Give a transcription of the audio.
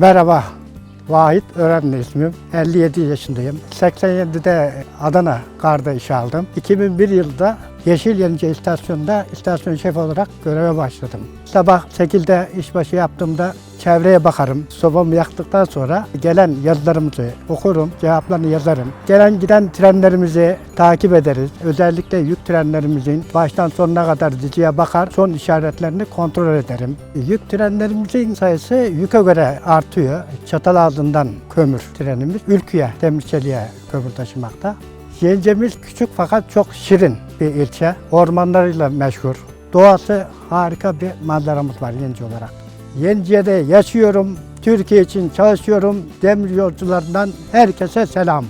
Merhaba, Vahit Öğrenli ismim. 57 yaşındayım. 87'de Adana Gar'da iş aldım. 2001 yılında Yeşil Yenice İstasyonu'nda istasyon şefi olarak göreve başladım. Sabah 8'de işbaşı yaptığımda çevreye bakarım. Sobamı yaktıktan sonra gelen yazılarımızı okurum, cevaplarını yazarım. Gelen giden trenlerimizi takip ederiz. Özellikle yük trenlerimizin baştan sonuna kadar diziye bakar, son işaretlerini kontrol ederim. Yük trenlerimizin sayısı yüke göre artıyor. Çatalazı'ndan kömür trenimiz Ülkü'ye, Demirçeli'ye kömür taşımakta. Yencemiz küçük fakat çok şirin bir ilçe. Ormanlarıyla meşhur. Doğası harika bir manzaramız var Yence olarak. Yenciye'de yaşıyorum. Türkiye için çalışıyorum. Demir yolcularından herkese selam.